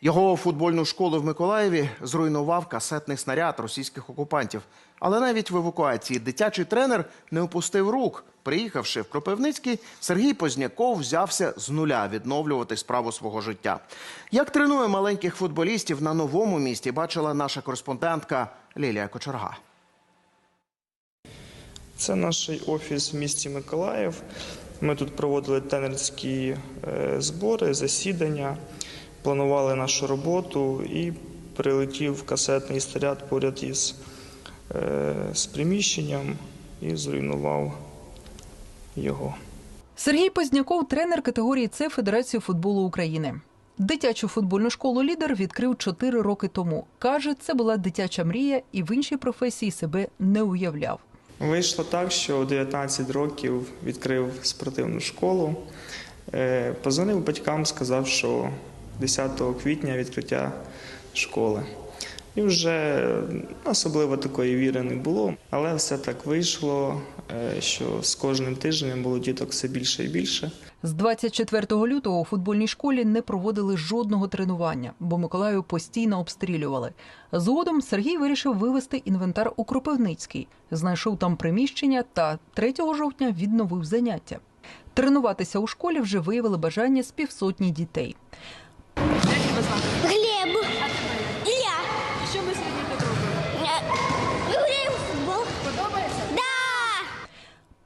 Його футбольну школу в Миколаєві зруйнував касетний снаряд російських окупантів. Але навіть в евакуації дитячий тренер не опустив рук. Приїхавши в Кропивницький, Сергій Позняков взявся з нуля відновлювати справу свого життя. Як тренує маленьких футболістів на новому місті, бачила наша кореспондентка Лілія Кочерга. Це наш офіс в місті Миколаїв. Ми тут проводили тренерські е, збори, засідання, планували нашу роботу і прилетів касетний снаряд поряд із е, з приміщенням і зруйнував його. Сергій Позняков, тренер категорії С Федерації футболу України. Дитячу футбольну школу лідер відкрив 4 роки тому. Каже, це була дитяча мрія і в іншій професії себе не уявляв. Вийшло так, що у 19 років відкрив спортивну школу. Е, Позвонив батькам, сказав, що 10 квітня відкриття школи. І вже особливо такої віри не було, але все так вийшло, е, що з кожним тижнем було діток все більше і більше. З 24 лютого у футбольній школі не проводили жодного тренування, бо Миколаїв постійно обстрілювали. Згодом Сергій вирішив вивезти інвентар у Кропивницький, знайшов там приміщення та 3 жовтня відновив заняття. Тренуватися у школі вже виявили бажання з півсотні дітей. Глеб. Ілля. Що ми сьогодні тут робимо? Гуляємо в футбол. Подобається? Да.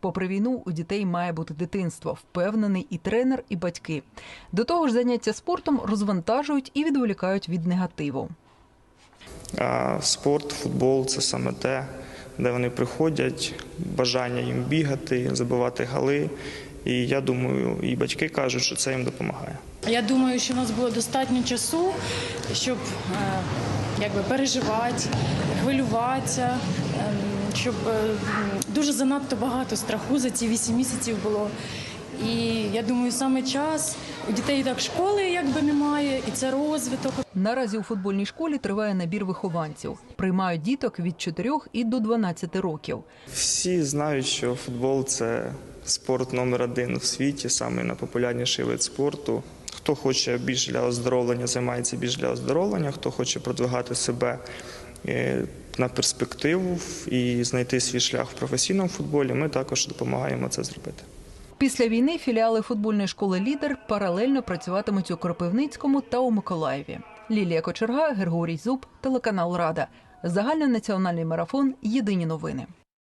Попри війну, у дітей має бути дитинство, впевнений і тренер, і батьки. До того ж, заняття спортом розвантажують і відволікають від негативу. А спорт, футбол це саме те, де вони приходять, бажання їм бігати, забивати гали. І я думаю, і батьки кажуть, що це їм допомагає. Я думаю, що в нас було достатньо часу, щоб е, якби переживати, хвилюватися, ем, щоб е, дуже занадто багато страху за ці вісім місяців було. І я думаю, саме час у дітей так школи якби немає, і це розвиток. Наразі у футбольній школі триває набір вихованців. Приймають діток від 4 і до 12 років. Всі знають, що футбол це спорт номер один в світі, саме найпопулярніший вид спорту. Хто хоче більш для оздоровлення, займається більш для оздоровлення, хто хоче продвигати себе е, на перспективу і знайти свій шлях в професійному футболі, ми також допомагаємо це зробити. Після війни філіали футбольної школи Лідер паралельно працюватимуть у Кропивницькому та у Миколаєві. Лілія Кочерга, Григорій Зуб, телеканал Рада. Загальнонаціональний марафон. Єдині новини.